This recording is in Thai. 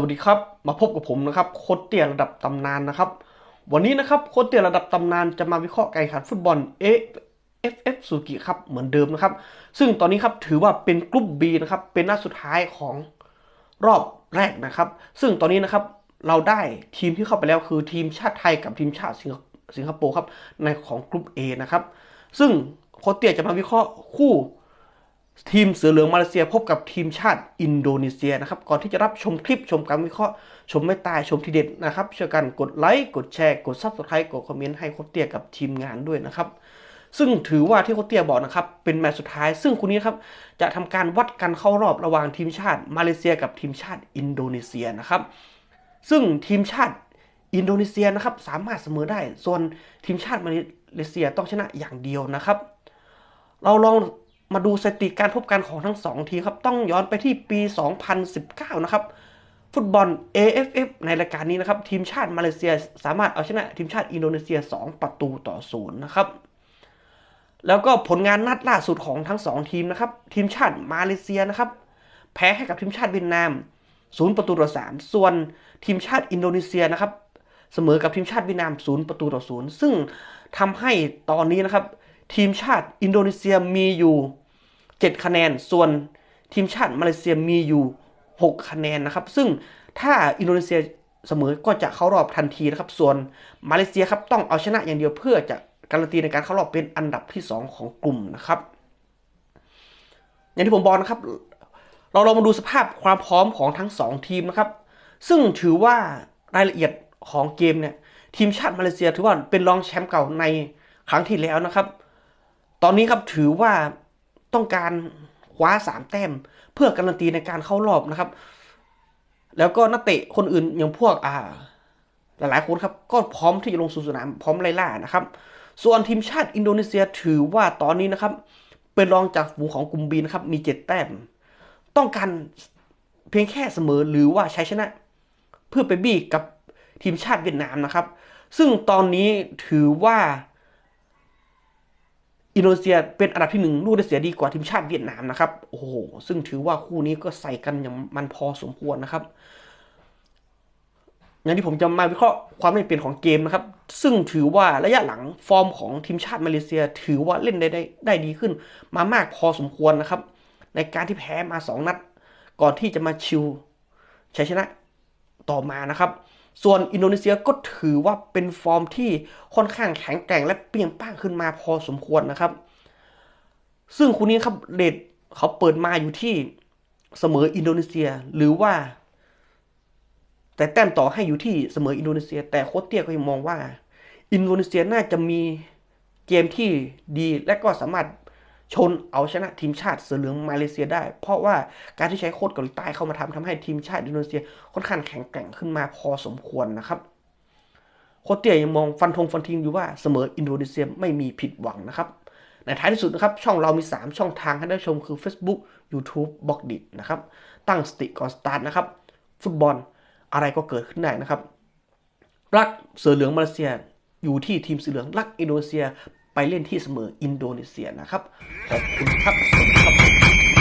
วัสดีครับ มาพบกับผมนะครับโค้ชเตียระดับตำนานนะครับ วันนี้นะครับโค้ชเตียระดับตำนานจะมาวิเคราะห์การแข่งขันฟุตบอล AFF สุกิครับเหมือนเดิมนะครับ ซึ่งตอนนี้ครับถือว่าเป็นกลุ่ม B นะครับเป็นนัดสุดท้ายของรอบแรกนะครับ ซึ่งตอนนี้นะครับเราได้ทีมที่เข้าไปแล้วคือทีมชาติไทยกับทีมชาติสิงคโปร์ครับในของกลุ่ม A นะครับซึ่งโค้ชเตียจะมาวิเคราะห์คู่ ทีมเสือเหลืองมาเลเซียพบกับทีมชาติอินโดนีเซียนะครับ ก่อนที่จะรับชมคลิปชมการวิเคราะห์ ชมไม่ตายชมทีเด็ดนะครับช่วยกันกดไลค์กดแชร์กดซับสไครต์กดคอมเมนต์ให้โคเตียกับทีมงานด้วยนะครับ ซึ่งถือว่าที่โคเตียบอกนะครับเป็นแมตช์สุดท้าย ซึ่งคู่นี้ครับจะทำการวัดกันเข้ารอบระหว่างทีมชาติมาเลเซียกับทีมชาติอินโดนีเซียนะครับ ซึ่งทีมชาติอินโดนีเซียนะครับสามารถเสมอได้ ส่วนทีมชาติมาเลเซียต้องชนะอย่างเดียวนะครับ เราลอง มาดูสถิติการพบกันของทั้งสองทีมครับ ต้องย้อนไปที่ปี 2019 นะครับ ฟุตบอล AFF ในรายการนี้นะครับ ทีมชาติมาเลเซียสามารถเอาชนะทีมชาติอินโดนีเซีย 2 ประตูต่อศูนย์นะครับ แล้วก็ผลงานนัดล่าสุดของทั้งสองทีมนะครับ ทีมชาติมาเลเซียนะครับ แพ้ให้กับทีมชาติเวียดนาม 0 ประตูต่อ 3 ส่วนทีมชาติอินโดนีเซียนะครับ เสมอกับทีมชาติเวียดนาม 0 ประตูต่อ 0 ซึ่งทำให้ตอนนี้นะครับ ทีมชาติอินโดนีเซียมีอยู่ 7 คะแนน ส่วนทีมชาติมาเลเซียมีอยู่ 6 คะแนนนะครับ ซึ่งถ้าอินโดนีเซียเสมอก็จะเข้ารอบทันทีนะครับ ส่วนมาเลเซียครับต้องเอาชนะอย่างเดียวเพื่อจะการันตีในการเข้ารอบเป็นอันดับที่ 2 ของกลุ่มนะครับ อย่างที่ผมบอกนะครับ เราลองมาดูสภาพความพร้อมของทั้ง 2 ทีมนะครับ ซึ่งถือว่ารายละเอียดของเกมเนี่ยทีมชาติมาเลเซียถือว่าเป็นรองแชมป์เก่าในครั้งที่แล้วนะครับ ตอนนี้ครับถือว่าต้องการคว้าสามแต้ม เพื่อการันตีในการเข้ารอบนะครับ แล้วก็นักเตะคนอื่นอย่างพวกอ่า หลายๆคนครับ ก็พร้อมที่จะลงสู่สนามพร้อมไล่ล่านะครับ ส่วนทีมชาติอินโดนีเซียถือว่าตอนนี้นะครับ เป็นรองจากฝูงของกลุ่มบีนะครับมีเจ็ดแต้ม ต้องการเพียงแค่เสมอหรือว่าใชัยชนะ เพื่อไปบี้กับทีมชาติเวียดนามนะครับ ซึ่งตอนนี้ถือว่า อินโดนีเซียเป็นอันดับที่หนึ่งลูกได้เสียดีกว่าทีมชาติเวียดนามนะครับ โอ้โห ซึ่งถือว่าคู่นี้ก็ใส่กันอย่างมันพอสมควรนะครับอย่างที่ผมจะมาวิเคราะห์ความไม่เปลี่ยนของเกมนะครับ ซึ่งถือว่าระยะหลังฟอร์มของทีมชาติมาเลเซีย ถือว่าเล่นได้ได้ได้ดีขึ้น มามากพอสมควรนะครับ ในการที่แพ้มา 2 นัด ก่อนที่จะมาชิวชัยชนะต่อมานะครับ ส่วนอินโดนีเซียก็ถือว่าเป็นฟอร์มที่ค่อนข้างแข็งแกร่งและเปรี้ยงป้างขึ้นมาพอสมควรนะครับ ซึ่งคู่นี้ครับเดทเขาเปิดมาอยู่ที่เสมออินโดนีเซียหรือว่า แต่แต้มต่อให้อยู่ที่เสมออินโดนีเซีย แต่โค้ชเตี้ยก็ยังมองว่า อินโดนีเซียน่าจะมีเกมที่ดีและก็สามารถ ชนเอาชนะทีมชาติเสือเหลืองมาเลเซียได้ เพราะว่าการที่ใช้โค้ชเกาหลีใต้เข้ามาทำทำให้ทีมชาติอินโดนีเซียค่อนข้างแข็งแกร่งขึ้นมาพอสมควรนะครับโคเตียยังมองฟันธงฟันทิ้งอยู่ว่าเสมออินโดนีเซียไม่มีผิดหวังนะครับในท้ายที่สุดนะครับช่องเรามี 3 ช่องทางให้ได้ชมคือ Facebook YouTube บล็อกดินะครับตั้งสติก่อนสตาร์ทนะครับฟุตบอลอะไรก็เกิดขึ้นได้นะครับรักเสือเหลืองมาเลเซียอยู่ที่ทีมเสือเหลืองรักอินโดนีเซีย ไปเล่นที่เสมออินโดนีเซียนะครับขอบคุณครับสวัสดีครับ